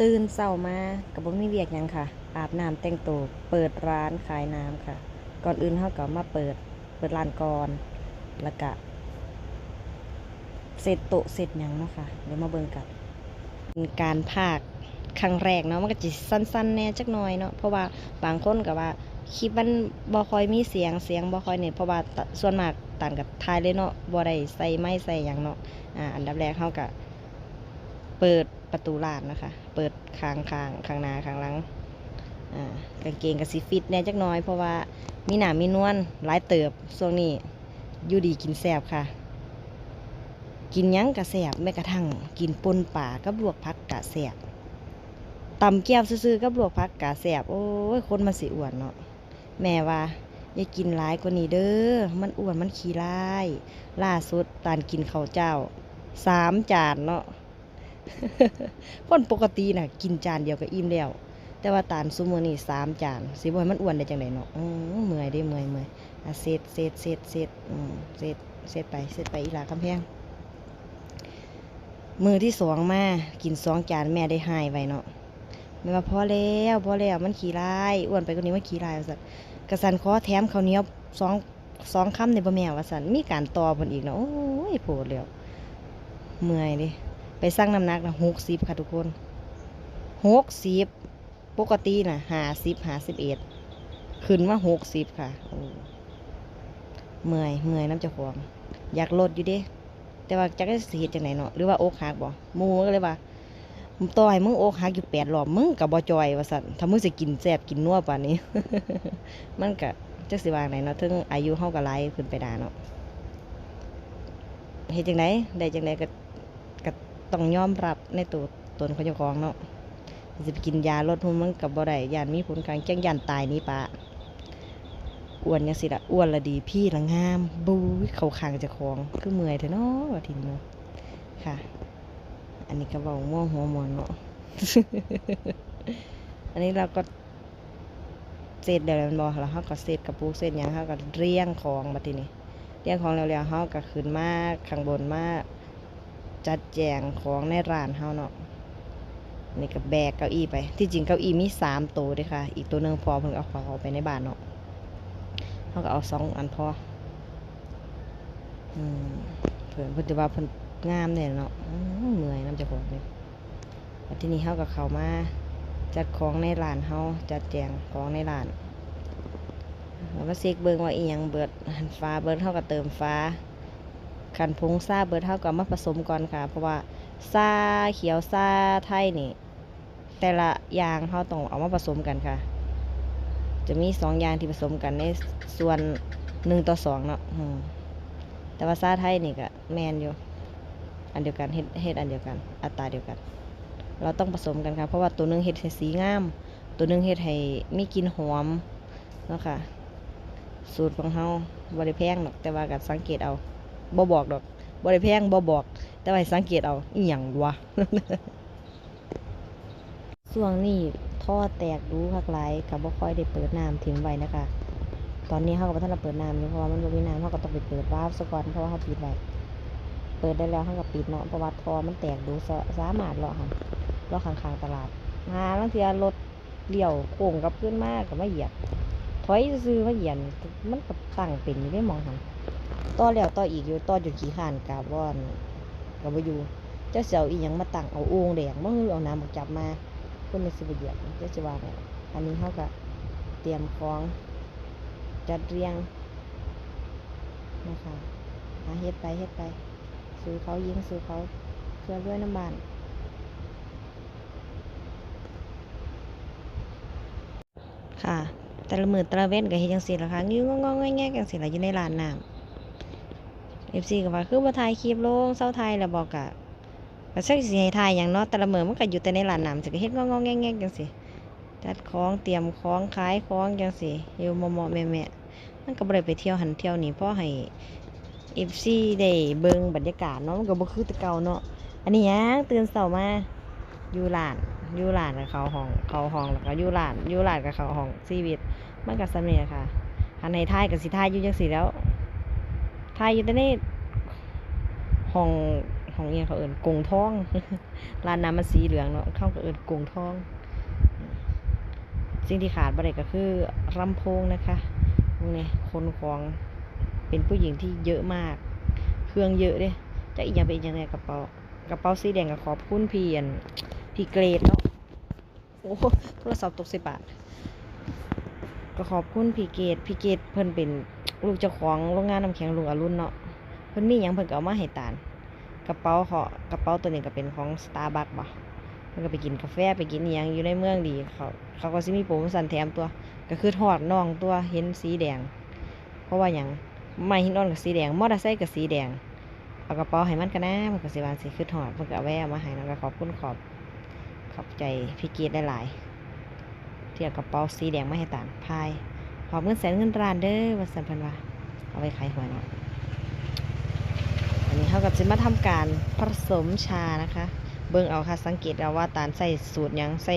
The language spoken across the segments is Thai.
ตื่นเช้ามาก็บ่มีเวียกยังค่ะ อาบน้ำแต่งตัวเปิดร้านขายน้ำค่ะ ก่อนอื่นเฮาก็มาเปิดเปิดร้านก่อนแล้วก็เสร็จโตเสร็จยังเนาะค่ะเดี๋ยวมาเบิ่งกันเป็นการพากครั้งแรกเนาะมันก็จิสั้นๆแน่จักหน่อยเนาะเพราะว่าบางคนก็ว่าคลิปมันบ่ค่อยมีเสียงเสียงบ่ค่อยเนี่ยเพราะว่าส่วนมากต่างกับทายเลยเนาะบ่ได้ใส่ไม้ใส่หยังเนาะอ่าอันดับแรกเฮาก็ เปิดประตูร้านนะคะ เปิดข้างข้างข้างนาข้างหลังอ่ากางเกงกับสีฟิตแน่จักน้อยเพราะว่ามีหนามีนวลหลายเติบช่วงนี้อยู่ดีกินแสบค่ะ กินยั้งกะแสบแม้กระทั่ง กินปนป่ากับลวกพักกะแสบตำแก้วซื่อๆกับลวกพักกะแสบโอ้ยคนมันสิอ้วนเนาะแม่ว่าอย่ากินหลายกว่านี้เด้อ มันอ้วนมันขี้ร้าย ล่าสุดตานกินข้าวเจ้าสามจานเนาะ คนปกติน่ะ กินจานเดียวก็อิ่มแล้ว แต่ว่าตาลซุมือนี่สามจานสิบ่ให้มันอ้วนได้จังไดเนาะอือเมื่อยเด้เมื่อยเมื่อยอะเสร็จเสร็จเสร็จเสร็จอืมเสร็จเสร็จไปเสร็จไปอีหลากำแพงมือที่สองมากินสองจานแม่ได้หายไว้เนาะแม่ว่าพอแล้วพอแล้วมันขี้ร้ายอ้วนไปกว่านี้มันขี้ร้ายว่าซั่นกระสันขอแถมข้าวเหนียวสองสองคำในบ่แม่ว่าซั่นมีการต่อเพิ่นอีกเนาะโอ้ยโพดแล้วเมื่อยด้ ไปสร้างน้ำหนักนะหกสิบค่ะทุกคนหกสิบปกตินะหาสิบหาสิบเอ็ดขึ้นมาหกสิบค่ะเมื่อยเมื่อยน้ำจ้าของอยากลดอยู่เด้ แต่ว่าจักได้สิเหตุจังไหนเนาะหรือว่าโอกหักบ่มูก็เลยว่าต่อยมึงโอกหักอยู่แปดรอบมึงกับบ่จอยว่าสั่นถ้ามึงสิกินแซ่บกินนัวป่านนี้ มันก็จักสิว่าไหนเนาะถึงอายุเฮาก็หลายขึ้นไปด้เนาะเฮ็ดจังไดได้จังไดก็ ต้องยอมรับในตัวตนของเจ้าของเนาะจะไปกินยาลดหุ่นมันกับบ่ได้ยานมีผลข้างเคียงยานตายนี่ปะอ้วนยังสิละอ้วนละดีพี่ละงามบู๊เขาคางจ้าของคือเมื่อยเถอะเนาะทีนี้เนาะค่ะ อันนี้ก็เว้าม่วหัวมวนเนาะอันนี้เราก็เสร็จเดี๋ยวมันบอกแล้วเขาก็เสร็จกระปุกเสร็จหยังเขาก็เรียงของมาทีนี้เรียงของแล้วๆเขาก็ขึ้นมาข้างบนมา จัดแจงของในร้านเฮาเนาะนี่ก็แบกเก้าอี้ไป ที่จริงเก้าอี้มีสามตัวเด้วยค่ะ อีกตัวหนึ่งพอเพิ่งเอาของเอาไปในบ้านเนาะเขาก็เอาสองอันพออืมเพิ่นเพิ่นจะว่าเพิ่นงามเนี่ยเนาะอื้อเมื่อยน้ำจะของเนี่ยที่นี้เฮาก็เขามาจัดของในร้านเฮาจัดแจงของในร้านแล้วก็เซ็กเบิ่งว่าอีหยังเบิดหันฟ้าเบิดเฮาก็เติมฟ้า ขันพงซาเบิดเท่ากับมาผสมก่อนค่ะ เพราะว่าซาเขียวซาไทยนี่ แต่ละอย่างเขาต้องเอามาผสมกันค่ะ จะมีสองอย่างที่ผสมกันในส่วนหนึ่งต่อสองเนาะแต่ว่าซาไทยนี่ก็แมนอยู่ อันเดียวกันเฮ็ดเฮ็ดอันเดียวกัน อัตราเดียวกัน เราต้องผสมกันค่ะ เพราะว่าตัวหนึงเฮ็ดให้สีงาม ตัวหนึงเฮ็ดให้มีกลิ่นหอมเนาะค่ะ สูตรของเฮาบ่ได้แพงหรอกแต่ว่าก็สังเกตเอา บ่บอกดอกบ่ได้แพงบ่บอก แต่ว่าให้สังเกตเอาอีหยังวะช่วงนี้ท่อแตกดูคักหลายก็บ่ค่อยได้เปิดน้ำทิ้งไว้นะคะ ตอนนี้เฮาก็บ่ทันได้เปิดน้ำอยู่เพราะว่ามันบ่มีน้ำเฮาก็ต้องไปเปิดวาล์วซะก่อนเพราะว่าเฮาปิดไว้เปิดได้แล้วเฮาก็ปิดเนาะเพราะว่าท่อมันแตกดูสะสามารถเลาะหั่นเลาะข้างๆตลาดหาลางเทื่อรถเลี้ยวโค้งกับขึ้นมาก็มาเหยียบถอยซื่อๆมาเหยียบมันก็ตั้งเป็นอยู่ได้มองหั่น ต่อแล้วต่ออีกอยู่ต่อจนขี้ข่านกาบว่อนกับวอยู่เจ้าเสียวอีหยังมาตั้งเอาโอ่งแดงมาฮือเอาน้ำออกจับมาคนในสิบเหยียบเจ้าจะวางอันนี้เขาก็เตรียมของจัดเรียงนะคะหาเฮ็ดไปเฮ็ดไปซื้อเขายิงซื้อเขาเพื่อด้วยน้ำบานค่ะ แต่ละมือแต่ละเว้นก็เฮ็ดจังซี่ล่ะค่ะ งิ้วงองๆแงๆจังซี่ล่ะอยู่ในร้านน้ำ เอฟซีก็ว่าคือบ่ถ่ายคลิปลงเศร้าถ่ายแล้วบอกกะก็สักสิให้ถ่ายหยังเนาะแต่ละมือมันก็อยู่แต่ในร้านน้ำสิก็เฮ็ดงองๆแงงๆจังซี่จัดของเตรียมของขายของจังซี่อยู่เหมาะๆแม่มันก็บ่ได้ไปเที่ยวหันเที่ยวนี่เพราะให้ FC ได้เบิ่งบรรยากาศเนาะมันก็บ่คือแต่เก่าเนาะอันนี้ยังตื่นเช้ามาอยู่ร้านอยู่ร้านกับเขาห้องเขาห้องแล้วก็อยู่ร้านอยู่ร้านกับเขาห้องชีวิตมันก็สำเร็จค่ะหันให้ถ่ายก็สิถ่ายอยู่จังซี่แล้ว ถ่ายอยู่แต่ในห้องของเอียเขาเอิ้นกงทองร้านน้ำมันสีเหลืองเนาะเขาก็เอิ้นกงทอง สิ่งที่ขาดบ่ได้ก็คือลำโพงนะคะพวกนี้คนของเป็นผู้หญิงที่เยอะมาก เครื่องเยอะเด้จะอีกอย่างเป็นย่างไงกระเป๋ากระเป๋าสีแดงก็ขอบคุณพี่อันพี่เกรดเนาะโอ้โทรศัพท์ตกใส่ปากก็ขอบคุณพี่เกดพี่เกดเพิ่นเป็น ลูกเจ้าของโรงงานน้ำแข็งลุงอรุณเนาะเพิ่นมีหยังเพิ่นก็เอามาให้ตานกระเป๋าเขากระเป๋าตัวนี้ก็เป็นของ Starbucks บ่มันก็ไปกินกาแฟไปกินอหยังอยู่ในเมืองดีเขาเขาก็สิมีโปรโมชั่นแถมตัว ก็คือทอดน่องตัวเห็นสีแดง เพราะว่าอย่างไม่หินอ่อนกับสีแดงมอเตอร์ไซค์กับสีแดงเอากระเป๋าให้มันกันนะมันก็สิวาจั่งสิคือทอดมันก็แวะมาให้นะก็ขอบคุณขอบขอบใจพี่เกียรติได้หลายๆที่เอากระเป๋าสีแดงมาให้ตานพาย อบเงินแสนเงินล้านเด้อว่าสันพันวาเอาไว้ขายหวยเนาะอันนี้เขากับจะมาทำการผสมชานะคะ เบิ่งเอาค่ะสังเกตเอาว่าตาลใส่สูตรยังใส่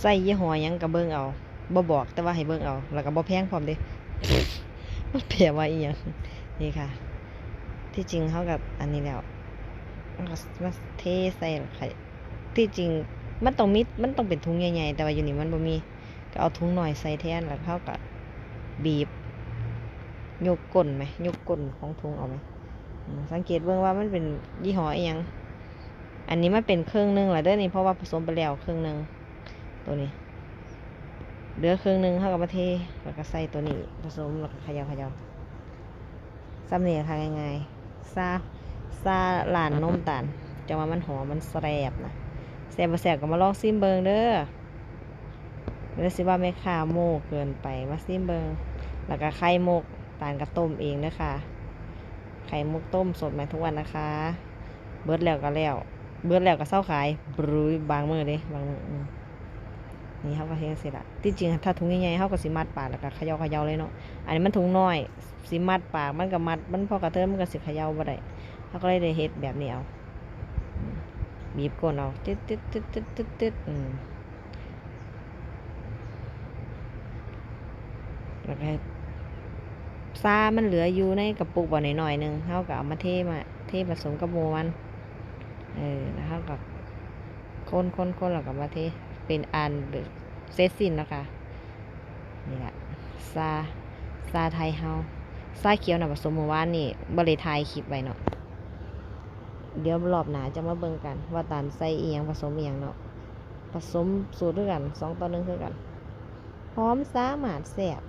ใส่ยี่ห้อยังกับเบิ่งเอาบ่บอกแต่ว่าให้เบิ่งเอา แล้วก็บ่แพงพร้อมเด้มันแปลว่าอีหยังนี่ค่ะ ที่จริงเขากับอันนี้แล้วมาเทใส่ไข่ที่จริงมันต้องมีมันต้องเป็นถุงใหญ่ๆแต่ว่าอยู่นี่มันบ่มี ก็เอาถุงหน่อยใส่แทนแล้วเขาก็บีบยกก้นไหมยกก้นของถุงเอาไหมสังเกตเบิ่งว่ามันเป็นยี่ห้ออยังอันนี้มันเป็นครึ่งหนึงแหละเด้อนี่เพราะว่าผสมไปแล้วครึ่งหนึงตัวนี้เหลือครึ่งหนึงเท่ากับมาเทแล้วก็ใส่ตัวนี้ผสมแล้วก็เขยาเขยาซ้ำเนี่ยค่ะง่ายๆซาซาหลานนมตาลจะว่ามันหอมมันแสบนะแสบแสบก็มาลองซิมเบิงเด้อ เดี๋ยวสิว่าไม่ค่าโมกเกินไปมาซิมเบิงแล้วก็ไข่มุกตาลก็ต้มเองเด้อค่ะไข่มุกต้มสดใหม่ทุกวันนะคะ เบิร์ดแล้วก็แล้ว เบิร์ดแล้วก็เศร้าขายบรุยบางมือเด้บางมือนี่เขาก็เฮ็ดเสร็จละที่จริงถ้าถุงใหญ่ๆเขาก็สิมัดปากแล้วก็เขย่าเขย่าเลยเนาะ อันนี้มันถุงน้อยสิมัดปากมันก็มัด มันพอกระเทิมมันก็สิเขย่าบ่ได้เขาก็เลยได้เฮ็ดแบบนี้เอา บีบก้นเอาตึ๊ดตึ๊ดตึ๊ดตึ๊ดตึ๊ดตึ๊ดอืม แล้วก็ซามันเหลืออยู่ในกระปุกบ่หน่อยๆหนึงเขาก็เอามาเทมาเทผสมกับหมูมัน เออนะคะกับคนคนคนแล้วกับมาเทเป็นอันเดอะเซตสิ้นแล้วค่ะนี่แหละซาซาไทยเฮาซาเขียวนะผสมเมื่อวานนี่บริทยคลิปไว้เนาะเดี๋ยวรอบหนาจะมาเบิ่งกัน ว่าตานใส่อียงผสมเอียงเนาะผสมสูตรด้วยกันสองต่อหนึ่งคือกัน หอมสามารถแซ่บ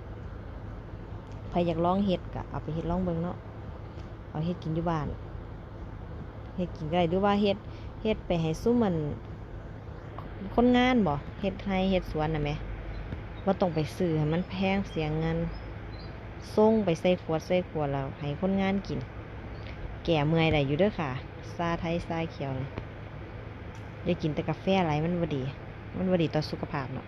ใครอยากลองเฮ็ดก็เอาไปเฮ็ดลองเบิ่งเนาะเอาเฮ็ดกินอยู่บ้านเฮ็ดกินก็ได้หรือว่าเฮ็ดเฮ็ดไปให้ซุ่มมัน คนงานบ่เฮ็ดให้เฮ็ดสวนนะแหมบ่าต้องไปซื้อให้มันแพงเสียเงินส่งไปใส่ขวดใส่ขวดแล้วให้คนงานกิน แก่เมื่อยได้อยู่เด้อค่ะซาไทยซาเขียวนี่อย่ากินแต่กาแฟหลายมันบ่ดี มันบ่ดีต่อสุขภาพเนาะ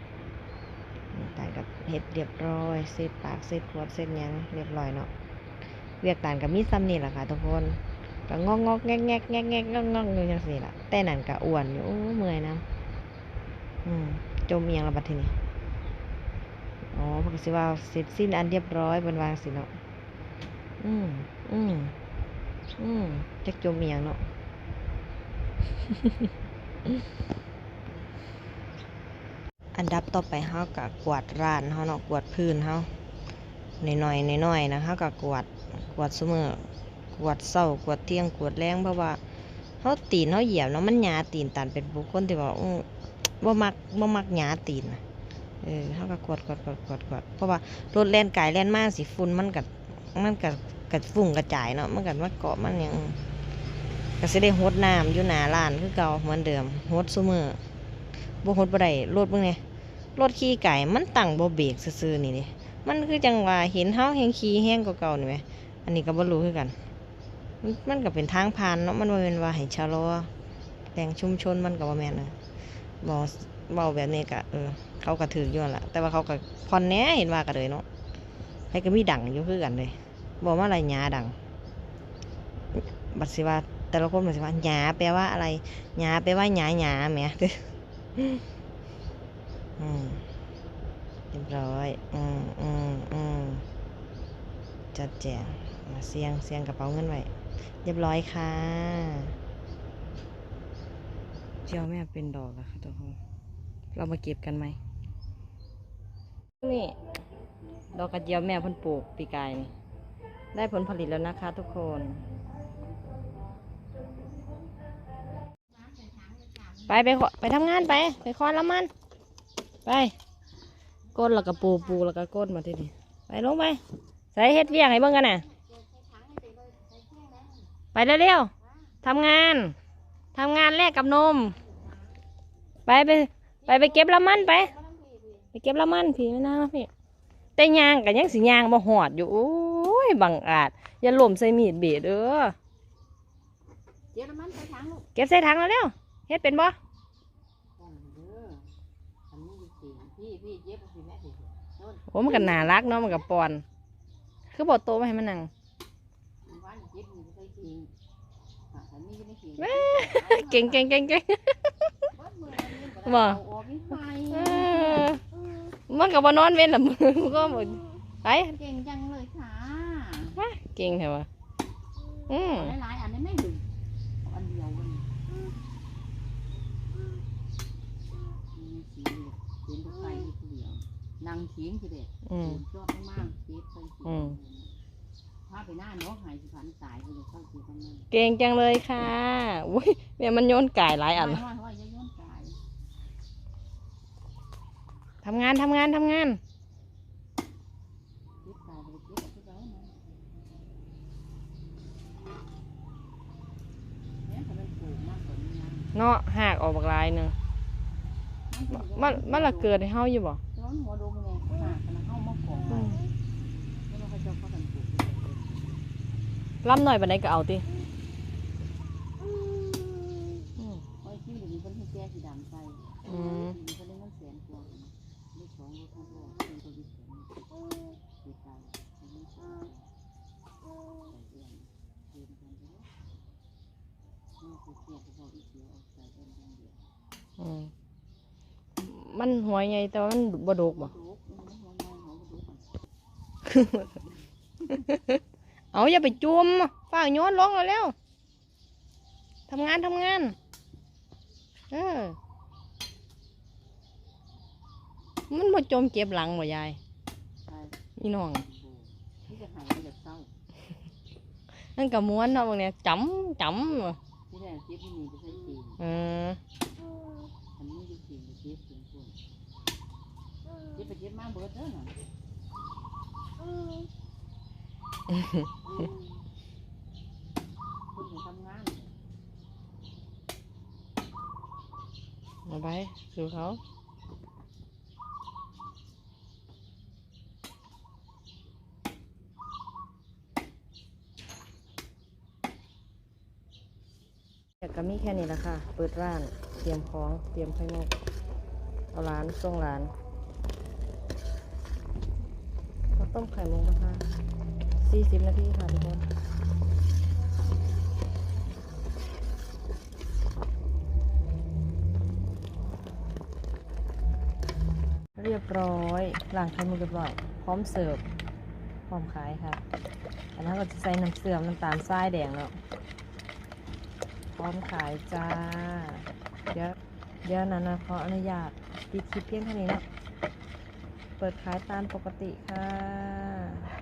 ตานกับเฮ็ดเรียบร้อยเสร็จปากเสร็จขวดเสร็จยังเรียบร้อยเนาะเวียกตานก็มีซ้ำนี่แหละค่ะทุกคนก็งอกงอกแงกแงกแงกแงกงอกงอกอยู่จังซี่ละแต่นั่นก็อ้วนอยู่เมื่อยนะอืมจมเอียงและบัดทีนี้อ๋อพนก็สิว่าเสร็จสิ้นอันเรียบร้อยบนวางสิเนาะอืมอืมอืมจักจมเอียงเนาะ อันดับต่อไปเฮาก็กวาดร้านเฮาเนาะกวาดพื้นเฮาหน่อยๆหน่อยๆนะเฮาก็กวาดกวาดซุมื้อกวดเศร้ากวดเที่ยงกวดแรงเพราะว่าเขาตีนเขาเหยียบเนาะมันหยาตีนตันเป็นบุคคลที่ว่าบ่มักบ่มักหยาตีนเออเขาก็กวดกวดกวดกวดกวดเพราะว่ารถแล่นกายแล่นมาสิฝุ่นมันกัมันกักัฝุ่งกระจายเนาะมันกัมาเกาะมันยังก็สิได้หดน้ำอยู่หน้าร้านคือเก่าเหมือนเดิมหดซุมือบ่หดบ่ได้รถเบิ่งเนี่ย รถขี่ไก่มันตั้งบ่เบรกซื่อๆนี่ดิมันคือจังว่าเห็นเฮาแฮงขี่แฮงกว่าเก่านี่แหมอันนี้ก็บ่รู้คือกันมัน มันก็เป็นทางผ่านเนาะมันบ่แม่นว่าให้ชะลอแหล่งชุมชนมันก็บ่แม่นเลยบ่เว้าแบบนี้ก็เออเขาก็ถืออยู่นล่ะแต่ว่าเขาก็ผ่อนแหน่เห็นว่าก็เลยเนาะให้ก็มีดังอยู่คือกันเลยบอกว่าอะไรหยาดัง บัดสิว่าแต่ละคนบัดสิว่าหยาแปลว่าอะไรหยาแปลว่าหยาหยาแหม อืมเรียบร้อย อืมอืมอืมจัดแจงมาเสียงเสียงกระเป๋าเงินไว้เรียบร้อยค่ะเจียวแม่เป็นดอกแล้วค่ะทุกคนเรามาเก็บกันไหมนี่ดอกกระเจียวแม่เพิ่นปลูกปีกายนี่ได้ผลผลิตแล้วนะคะทุกคนไปไปขอไปทำงานไป ไปคอนละมัน ไปก้นแล้วก็ปูปูแล้วก็ก้นมาทีนี้ไปลงไปใส่เฮ็ดเวียงให้เบิ่งกันน่ะ ไปเร็วๆทำงานทำงานแลกกับนม ไปไปไปไปเก็บละมันไป ไปเก็บละมันพี่ไม่น่าพี่แต่ยางกันยังสิยางมาหอดอยู่โอ้ยบังอาจอย่าหล่มใส่มีดเบีดเด้อเดี๋ยวน้ำมันใส่ถังลูกเก็บใส่ถังแล้วเร็วเฮ็ดเป็นบ่ ป้องเด้ออันนี้สิพี่พี่เย็บเอาสิแม่สิ โน่นโอ้มันก็น่ารักเนาะมันก็ปอน คือบ่โตมาให้มันนั่งมีวันเย็บมีใส่ขิงอะอันนี้ก็ไม่ขิงแม่เก่งเก่งเก่งเก่งบ่บ่เอาออกไม่ไหวเออมันก็บ่นอนเว้นละมือมันก็บ่ไปเก่งจังเลยค่ะเก่งแท้ว่ะอืมหลายๆอันนี้ไม่ดึงเอาอันเดียวมันมีสีเหล็กเป็นตะไคร้ทีเดี ยวนั่งเถียงทีเด็ดอืมยอดมากๆเจ็บไปสิอืม ถ้าไปหน้าน้องหายสิพันตายไปเลยเข้าสู่กันนั่นเก่งจังเลยค่ะอุ้ยแม่มันโยนก่ายหลายอัน ว่าว่าอย่าย้อนตายทำงานทำงานทำงาน เจ็บตายไปเจ็บเอาไปไว้นะเนี่ยเขาเป็นปลูกมากกว่านี้นะเนาะหากออกบักหลายหนึงมันมันละเกิดให้เฮาอยู่บ่ ร้อนหัวดมไงหากันเข้ามาของไว้แล้วเราก็จะเข้ากันปลูกลำหน่อยปานใดก็เอาติอืมไอ้ที่หนึ่งเป็นที่แก้สีดำใส่อืมมีคนเล่นเงินแสนกว่าไม่สองรถทั้งรถเป็นตัวดิบแสนเสียใจเงินแสนใส่เองเดินกันไปแล้วนี่คือเสียกระบอกอีเดียวใส่เป็นอางเดียว อืม มันหัวใหญ่แต่ว่ามันบ่ดกบ่ลูกมันหัวใหญ่หัวดุกเอาอย่าไปจุ่มฝ้าวโยนลงแล้วเร็วทำงานทำงาน เออ มันบ่จมเก็บหลังบ่ยายใช่อีน้องที่จะหายไปจากเศร้านั่นก็ม้วนเนาะบางเนี่ยจำจำว่ะที่แรกเจ็บที่นี่จะใช้จีนเอออันนี้ จะจีนจะเจ็บถึงคนเจ็บไปเจ็บมาเบิดเด้อน่ะคนทำงานเอาไปสู่เขาแต่ก็มีแค่นี้แหละค่ะ เปิดร้าน เตรียมของ เตรียมไข่มุก เอาร้านส่งร้านข้าวต้มไข่มุกนะคะ40นาทีค่ะทุกคนเรียบร้อยล้างไข่มุกเรียบร้อย พร้อมเสิร์ฟ พร้อมขายค่ะอันนั้นก็จะใส่น้ำเสื่อมน้ำตาลทรายแดงแล้วพร้อมขายจ้า เดี๋ยวเดี๋ยวนั้นนะขออนุญาต ปิดคลิปเพียงเท่านี้นะ เปิดขายตามปกติค่ะ